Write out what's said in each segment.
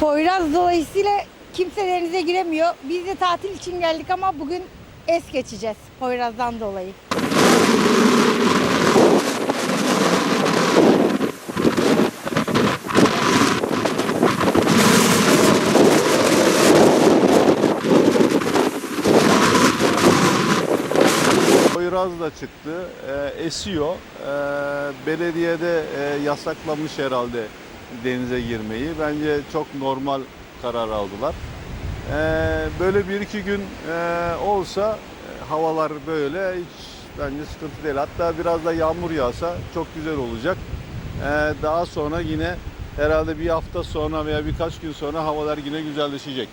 Poyraz dolayısıyla kimse denize giremiyor. Biz de tatil için geldik ama bugün es geçeceğiz Poyraz'dan dolayı. Poyraz da çıktı, e, esiyor. E, belediyede e, yasaklamış herhalde denize girmeyi. Bence çok normal karar aldılar. E, böyle bir iki gün e, olsa e, havalar böyle hiç bence sıkıntı değil. Hatta biraz da yağmur yağsa çok güzel olacak. E, daha sonra yine herhalde bir hafta sonra veya birkaç gün sonra havalar yine güzelleşecek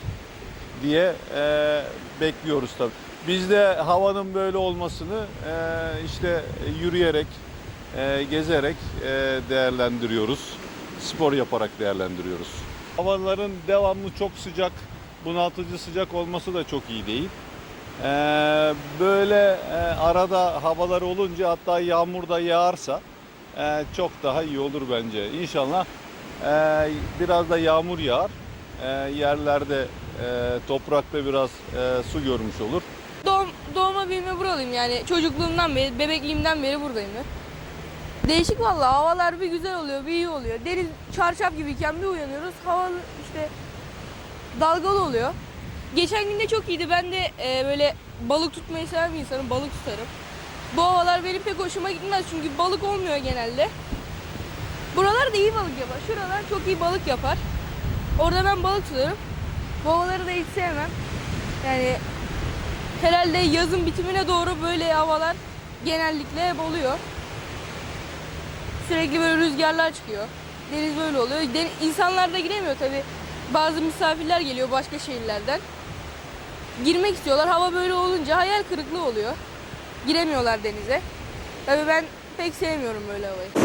diye e, bekliyoruz tabii. Biz de havanın böyle olmasını işte yürüyerek, gezerek değerlendiriyoruz. Spor yaparak değerlendiriyoruz. Havaların devamlı çok sıcak, bunaltıcı sıcak olması da çok iyi değil. E, böyle e, arada havalar olunca hatta yağmur da yağarsa e, çok daha iyi olur bence. İnşallah e, biraz da yağmur yağar. E, yerlerde e, toprakta biraz e, su görmüş olur. Doğum, doğma büyüme buralıyım yani çocukluğumdan beri, bebekliğimden beri buradayım ben. Değişik vallahi havalar bir güzel oluyor, bir iyi oluyor. Deniz çarşaf gibiyken bir uyanıyoruz, hava işte dalgalı oluyor. Geçen gün de çok iyiydi. Ben de e, böyle balık tutmayı seven bir insanım, balık tutarım. Bu havalar benim pek hoşuma gitmez çünkü balık olmuyor genelde. Buralar da iyi balık yapar. Şuralar çok iyi balık yapar. Orada ben balık tutarım. Bu havaları da hiç sevmem. Yani herhalde yazın bitimine doğru böyle havalar genellikle hep oluyor. Sürekli böyle rüzgarlar çıkıyor. Deniz böyle oluyor. Den insanlar da giremiyor tabi. Bazı misafirler geliyor başka şehirlerden. Girmek istiyorlar. Hava böyle olunca hayal kırıklığı oluyor. Giremiyorlar denize. Tabi ben pek sevmiyorum böyle havayı.